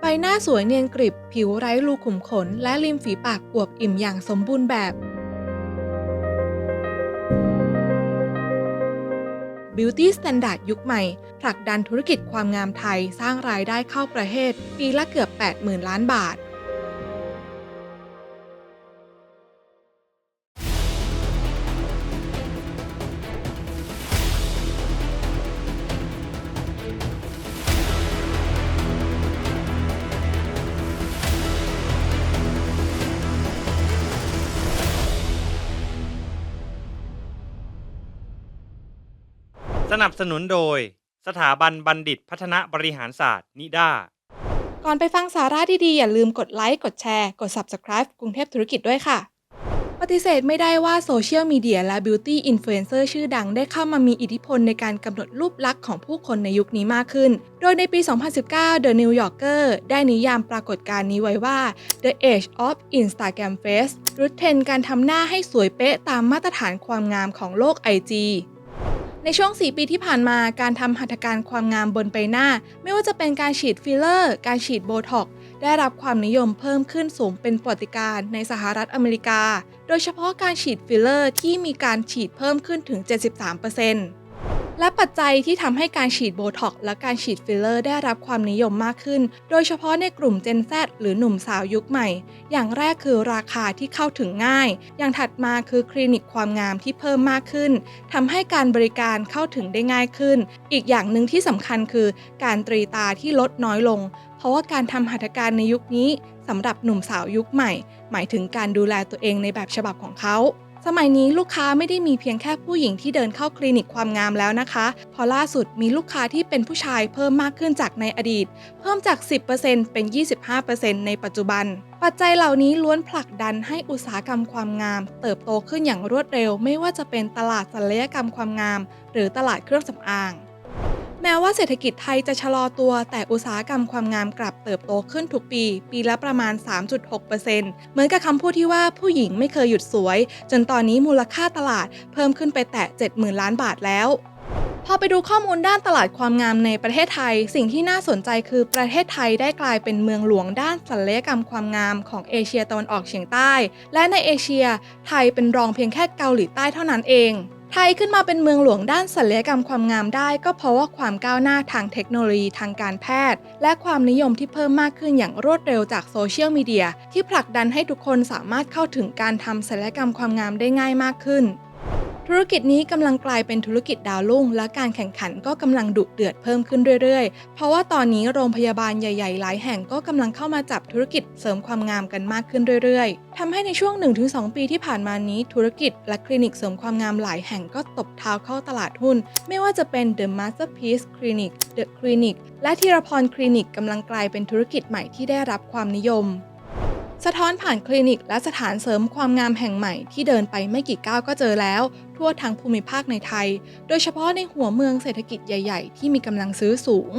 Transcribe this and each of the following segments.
ใบหน้าสวยเนียนกริบ ผิวไร้รูขุมขน และริมฝีปากอวบอิ่มอย่างสมบูรณ์แบบ Beauty Standard ยุคใหม่ ผลักดันธุรกิจความงามไทยสร้างรายได้เข้าประเทศ ปีละเกือบ 80,000 ล้านบาท นับสนุนโดย สถาบันบัณฑิตพัฒนาบริหารศาสตร์ นิด้า ก่อนไปฟังสาระดีๆ อย่าลืมกดไลค์กดแชร์ กด Subscribe กรุงเทพธุรกิจด้วยค่ะ ปฏิเสธไม่ได้ว่าโซเชียลมีเดียและบิวตี้อินฟลูเอนเซอร์ชื่อดังได้เข้ามามีอิทธิพลในการกำหนดรูปลักษณ์ของผู้คนในยุคนี้มากขึ้น โดยในปี 2019 The New Yorker ได้นิยามปรากฏการณ์นี้ไว้ว่า The Age of Instagram Face หรือเทรนด์การทำหน้าให้สวยเป๊ะตามมาตรฐานความงามของโลก IG ในช่วง 4 ปีที่ผ่านมาการทำหัตถการความงามบนใบหน้า ไม่ว่าจะเป็นการฉีดฟิลเลอร์ การฉีดโบท็อกได้รับความนิยมเพิ่มขึ้นสูงเป็นปรติการในสหรัฐอเมริกา โดยเฉพาะการฉีดฟิลเลอร์ที่มีการฉีดเพิ่มขึ้นถึง 73% และปัจจัยที่ทำให้การฉีดโบท็อกและการฉีดฟิลเลอร์ได้รับความนิยมมากขึ้น โดยเฉพาะในกลุ่ม Gen Z หรือหนุ่มสาวยุคใหม่ อย่างแรกคือราคาที่เข้าถึงง่าย อย่างถัดมาคือคลินิกความงามที่เพิ่มมากขึ้น ทำให้การบริการเข้าถึงได้ง่ายขึ้น อีกอย่างหนึ่งที่สำคัญคือการตรีตาที่ลดน้อยลง เพราะว่าการทำหัตถการในยุคนี้สำหรับหนุ่มสาวยุคใหม่ หมายถึงการดูแลตัวเองในแบบฉบับของเขา สมัยนี้ลูกค้าไม่ได้มีเพียงแค่ผู้หญิงที่เดินเข้าคลินิกความงามแล้วนะคะ พอล่าสุดมีลูกค้าที่เป็นผู้ชายเพิ่มมากขึ้นจากในอดีต เพิ่มจาก 10%เป็น 25%ในปัจจุบัน ปัจจัยเหล่านี้ล้วนผลักดันให้อุตสาหกรรมความงาม เติบโตขึ้นอย่างรวดเร็ว ไม่ว่าจะเป็นตลาดศัลยกรรมความงาม หรือตลาดเครื่องสำอาง แม้ว่าเศรษฐกิจไทยจะชะลอตัว แต่อุตสาหกรรมความงามกลับเติบโตขึ้นทุกปี ปีละประมาณ 3.6%เหมือนกับคำพูดที่ว่าผู้หญิงไม่เคยหยุดสวย จนตอนนี้มูลค่าตลาดเพิ่มขึ้นไปแตะ 70,000 ล้านบาทแล้วพอไปดูข้อมูลด้านตลาดความงามในประเทศไทย สิ่งที่น่าสนใจคือประเทศไทยได้กลายเป็นเมืองหลวงด้านศัลยกรรมความงามของเอเชียตะวันออกเฉียงใต้ และในเอเชีย ไทยเป็นรองเพียงแค่เกาหลีใต้เท่านั้นเอง ไทยขึ้นมาเป็นเมืองหลวงด้านศัลยกรรมความงามได้ ก็เพราะว่าความก้าวหน้าทางเทคโนโลยีทางการแพทย์ และความนิยมที่เพิ่มมากขึ้นอย่างรวดเร็วจากโซเชียลมีเดียที่ผลักดันให้ทุกคนสามารถเข้าถึงการทำศัลยกรรมความงามได้ง่ายมากขึ้น ธุรกิจนี้กำลังกลายเป็นธุรกิจดาวรุ่ง และการแข่งขันก็กำลังดุเดือดเพิ่มขึ้นเรื่อยๆ เพราะว่าตอนนี้โรงพยาบาลใหญ่ๆ หลายแห่งก็กำลังเข้ามาจับธุรกิจเสริมความงามกันมากขึ้นเรื่อยๆทำให้ในช่วง 1-2 ปีที่ผ่านมานี้ ธุรกิจและคลินิกเสริมความงามหลายแห่งก็ตบเท้าเข้าตลาดหุ้น ไม่ว่าจะเป็น The Masterpiece Clinic The Clinic และธีรพรคลินิกกำลังกลายเป็นธุรกิจใหม่ที่ได้รับความนิยม สะท้อนผ่านคลินิกและสถานเสริมความงามแห่งใหม่ที่เดินไปไม่กี่ก้าวก็เจอแล้ว ทั่วทั้งภูมิภาคในไทย โดยเฉพาะในหัวเมืองเศรษฐกิจใหญ่ๆ ที่มีกำลังซื้อสูง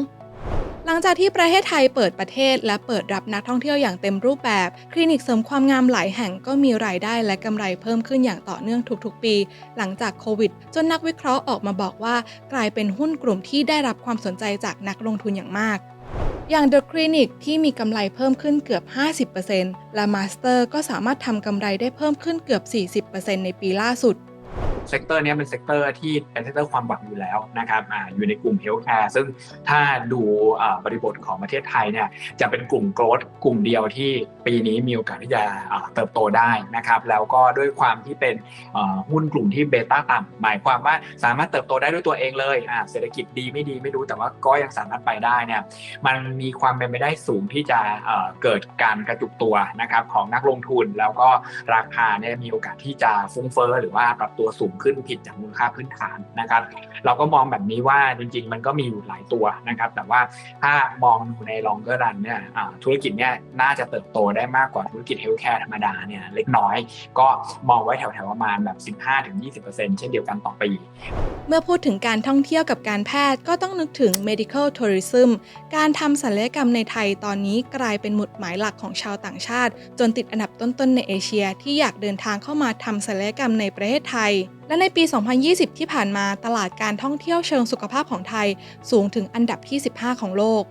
หลังจากที่ประเทศไทยเปิดประเทศและเปิดรับนักท่องเที่ยวอย่างเต็มรูปแบบ คลินิกเสริมความงามหลายแห่งก็มีรายได้และกำไรเพิ่มขึ้นอย่างต่อเนื่องทุกๆ ปี หลังจากโควิด จนนักวิเคราะห์ออกมาบอกว่า กลายเป็นหุ้นกลุ่มที่ได้รับความสนใจจากนักลงทุนอย่างมาก อย่าง The Clinic ที่มีกำไรเพิ่มขึ้นเกือบ 50%และ Master ก็สามารถทำกำไรได้เพิ่มขึ้นเกือบ 40%ในปีล่าสุด เซกเตอร์นี้เป็นเซกเตอร์ที่เป็นเซกเตอร์ความหวังอยู่แล้วนะครับออยู่ในกลุ่มเฮลท์แคร์ซึ่งถ้าดูบริบทของประเทศไทยเนี่ยจะเป็นกลุ่มโกรดกลุ่มเดียวที่ปีนี้มีโอกาสที่จะเติบโตได้นะครับแล้วก็ด้วยความที่เป็นหุ้นกลุ่มที่เบต้าต่ำหมายความว่าสามารถเติบโตได้ด้วยตัวเองเลยเศรษฐกิจดีไม่ดีไม่รู้แต่ว่าก็ยังสามารถไปได้เนี่ยมันมีความเป็นไปได้สูงที่จะเอ่อเกิดการกระจุกตัวนะครับของนักลงทุนแล้วก็ราคาเนี่ยมีโอกาสที่จะฟุ้งเฟ้อหรือว่าปรับตัวสูงขึ้นผิดจากมูลค่าพื้นฐานนะครับ เราก็มองแบบนี้ว่าจริง ๆ มันก็มีอยู่หลายตัวนะครับ แต่ว่าถ้ามองดูในลองเกอร์รันเนี่ยธุรกิจเนี่ยน่าจะเติบโตได้มากกว่าธุรกิจเฮลท์แคร์ธรรมดาเนี่ยเล็กน้อย ก็มองไว้แถวๆประมาณแบบ 15-20%เช่นเดียวกันต่อปีเมื่อพูดถึงการท่องเที่ยวกับการแพทย์ก็ต้องนึกถึง medical tourism การทำศัลยกรรมในไทยตอนนี้กลายเป็นหมุดหมายหลักของชาวต่างชาติ จนติดอันดับต้นๆในเอเชียที่อยากเดินทางเข้ามาทำศัลยกรรมในประเทศไทยและในปี 2020 ที่ผ่านมาตลาดการท่องเที่ยวเชิงสุขภาพของไทยสูงถึงอันดับที่ 15 ของโลก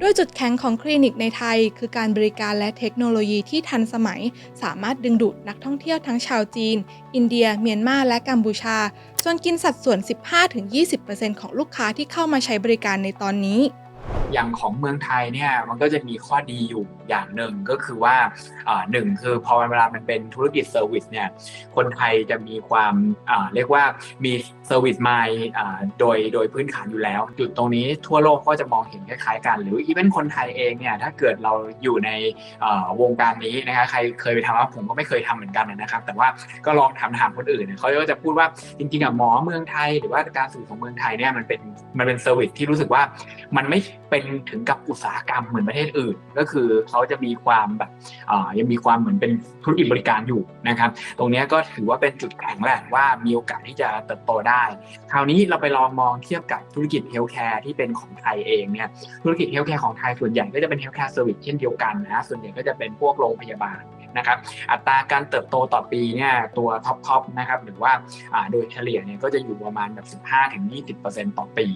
ด้วยจุดแข็งของคลินิกในไทย คือการบริการและเทคโนโลยีที่ทันสมัย สามารถดึงดูดนักท่องเที่ยวทั้งชาวจีน อินเดีย เมียนมาและกัมพูชา จนกินสัดส่วน 15-20%ของลูกค้าที่เข้ามาใช้บริการในตอนนี้ อย่างของเมืองไทยเนี่ยมันก็จะมีข้อดีอยู่อย่างหนึ่งก็คือว่าหนึ่งคือพอเวลามันเป็นธุรกิจเซอร์วิสเนี่ยคนไทยจะมีความเรียกว่ามีเซอร์วิสไมล์โดยโดยพื้นฐานอยู่แล้ว จุดตรงนี้ทั่วโลกก็จะมองเห็นคล้ายๆกัน หรืออีเวนคนไทยเองเนี่ยถ้าเกิดเราอยู่ในวงการนี้นะคะใครเคยไปทำว่าผมก็ไม่เคยทำเหมือนกันนะครับ แต่ว่าก็ลองถามถามคนอื่นเนี่ยเขาก็จะพูดว่าจริงๆอะหมอเมืองไทย หรือว่าการสื่อของเมืองไทยเนี่ยมันเป็นมันเป็นเซอร์วิสที่รู้สึกว่ามันไม่ เป็นถึงกับอุตสาหกรรมเหมือนประเทศอื่น ก็คือเขาจะมีความแบบยังมีความเหมือนเป็นธุรกิจบริการอยู่นะครับ ตรงนี้ก็ถือว่าเป็นจุดแข็งแหละว่ามีโอกาสที่จะเติบโตได้ คราวนี้เราไปลองมองเทียบกับธุรกิจเฮลท์แคร์ที่เป็นของไทยเองเนี่ยธุรกิจเฮลท์แคร์ของไทยส่วนใหญ่ก็จะเป็นเฮลท์แคร์เซอร์วิสเช่นเดียวกันนะส่วนใหญ่ก็จะเป็นพวกโรงพยาบาล นะครับอัตราการเติบโตต่อปีเนี่ยตัวท็อปทอปนะครับหรือว่าโดยเฉลี่ยเนี่ยก็จะอยู่ประมาณแบบ 15-20%ต่อปี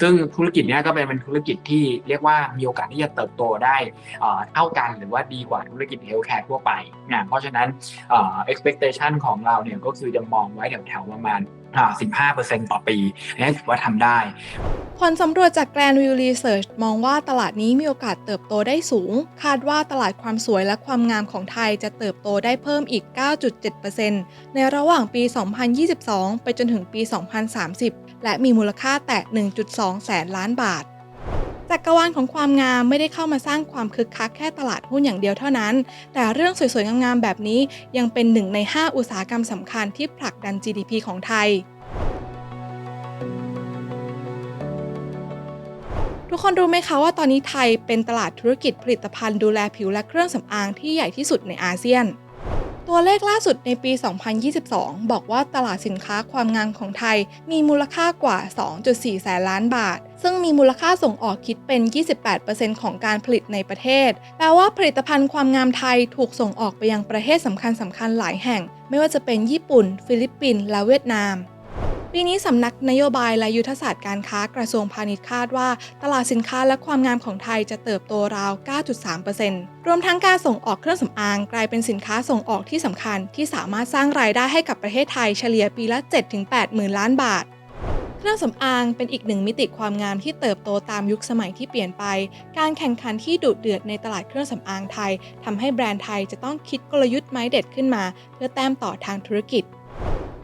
ซึ่งธุรกิจเนี่ยก็เป็นเป็นธุรกิจที่เรียกว่ามีโอกาสที่จะเติบโตได้เท่ากันหรือว่าดีกว่าธุรกิจเฮลท์แคร์ทั่วไปนะเพราะฉะนั้นเอ่อ expectation ของเราเนี่ยก็คือจะมองไว้แถวๆประมาณ 15%ต่อปีอันนี้ถือว่าทำได้ ผลสำรวจจาก Grand View Research มองว่าตลาดนี้มีโอกาสเติบโตได้สูง คาดว่าตลาดความสวยและความงามของไทยจะเติบโตได้เพิ่มอีก 9.7%ในระหว่างปี 2022 ไปจนถึงปี 2030 และมีมูลค่าแตะ 1.2 แสนล้านบาท จักรวาลของความงามไม่ได้เข้ามาสร้างความคึกคักแค่ตลาดหุ้นอย่างเดียวเท่านั้น แต่เรื่องสวยๆงามๆแบบนี้ยังเป็นหนึ่งใน 5 อุตสาหกรรมสำคัญที่ผลักดัน GDP ของไทยทุกคนรู้ไหมคะว่าตอนนี้ไทยเป็นตลาดธุรกิจผลิตภัณฑ์ดูแลผิวและเครื่องสำอางที่ใหญ่ที่สุดในอาเซียน ตัวเลขล่าสุดในปี 2022 บอกว่าตลาดสินค้าความงามของไทย มีมูลค่ากว่า 2.4 แสนล้านบาท ซึ่งมีมูลค่าส่งออกคิดเป็น 28%ของการผลิตในประเทศ แปลว่าผลิตภัณฑ์ความงามไทยถูกส่งออกไปยังประเทศสำคัญสำคัญหลายแห่ง ไม่ว่าจะเป็นญี่ปุ่น ฟิลิปปินส์และเวียดนาม ปีนี้สำนักนโยบายและยุทธศาสตร์การค้ากระทรวงพาณิชย์คาดว่า ตลาดสินค้าและความงามของไทยจะเติบโตราว 9.3%รวมทั้งการส่งออกเครื่องสำอางกลายเป็นสินค้าส่งออกที่สำคัญ ที่สามารถสร้างรายได้ให้กับประเทศไทยเฉลี่ยปีละ 7-8หมื่นล้านบาทเครื่องสำอางเป็นอีกหนึ่งมิติความงามที่เติบโตตามยุคสมัยที่เปลี่ยนไป การแข่งขันที่ดุเดือดในตลาดเครื่องสำอางไทยทำให้แบรนด์ไทยจะต้องคิดกลยุทธ์ไม้เด็ดขึ้นมา เพื่อแต้มต่อทางธุรกิจ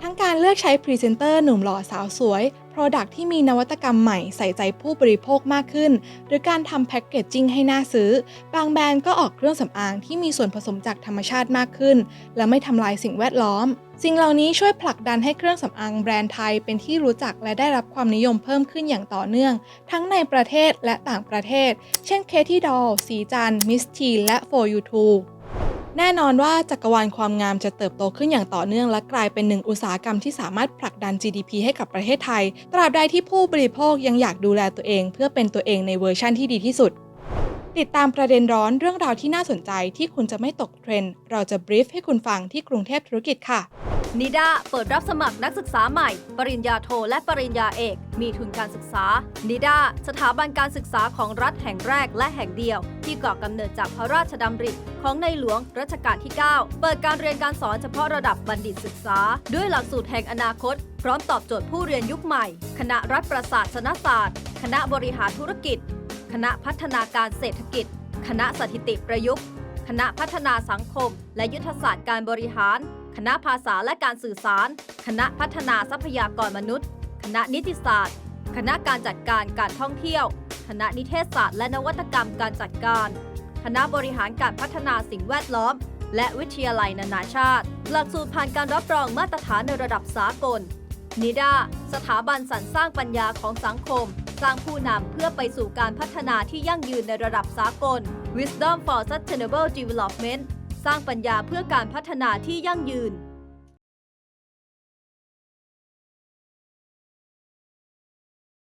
ทั้งการเลือกใช้พรีเซนเตอร์หนุ่มหล่อสาวสวยโปรดักที่มีนวัตกรรมใหม่ใส่ใจผู้บริโภคมากขึ้น หรือการทำแพ็กเกจจิ้งให้น่าซื้อ บางแบรนด์ก็ออกเครื่องสำอางที่มีส่วนผสมจากธรรมชาติมากขึ้น และไม่ทำลายสิ่งแวดล้อม สิ่งเหล่านี้ช่วยผลักดันให้เครื่องสำอางแบรนด์ไทยเป็นที่รู้จักและได้รับความนิยมเพิ่มขึ้นอย่างต่อเนื่อง ทั้งในประเทศและต่างประเทศ เช่นเคที่ดอลสีจันมิสทีและ For You Too แน่นอนว่าจักรวาลความงามจะเติบโตขึ้นอย่างต่อเนื่อง และกลายเป็นหนึ่งอุตสาหกรรมที่สามารถผลักดัน GDP ให้กับประเทศไทย ตราบใดที่ผู้บริโภคยังอยากดูแลตัวเอง เพื่อเป็นตัวเองในเวอร์ชั่นที่ดีที่สุด ติดตามประเด็นร้อนเรื่องราวที่น่าสนใจที่คุณจะไม่ตกเทรนด์เราจะบรีฟให้คุณฟังที่กรุงเทพธุรกิจค่ะ นิดาเปิดรับสมัครนักศึกษาใหม่ ปริญญาโทและปริญญาเอก มีทุนการศึกษา นิดาสถาบันการศึกษาของรัฐแห่งแรกและแห่งเดียว ที่ก่อกำเนิดจากพระราชดำริของในหลวงรัชกาลที่ 9 เปิดการเรียนการสอนเฉพาะระดับบัณฑิตศึกษา ด้วยหลักสูตรแห่งอนาคต พร้อมตอบโจทย์ผู้เรียนยุคใหม่ คณะรัฐประศาสนศาสตร์ คณะบริหารธุรกิจ คณะพัฒนาการเศรษฐกิจ คณะสถิติประยุกต์ คณะพัฒนาสังคม และยุทธศาสตร์การบริหาร คณะภาษาและการสื่อสาร คณะพัฒนาทรัพยากรมนุษย์ คณะนิติศาสตร์ คณะการจัดการการท่องเที่ยว คณะนิเทศศาสตร์และนวัตกรรมการจัดการ คณะบริหารการพัฒนาสิ่งแวดล้อม และวิทยาลัยนานาชาติ หลักสูตรผ่านการรับรองมาตรฐานในระดับสากลนิดาสถาบันสรรสร้างปัญญาของสังคม สร้างผู้นำเพื่อไปสู่การพัฒนาที่ยั่งยืนในระดับสากล Wisdom for Sustainable Development สร้างปัญญาเพื่อการพัฒนาที่ยั่งยืน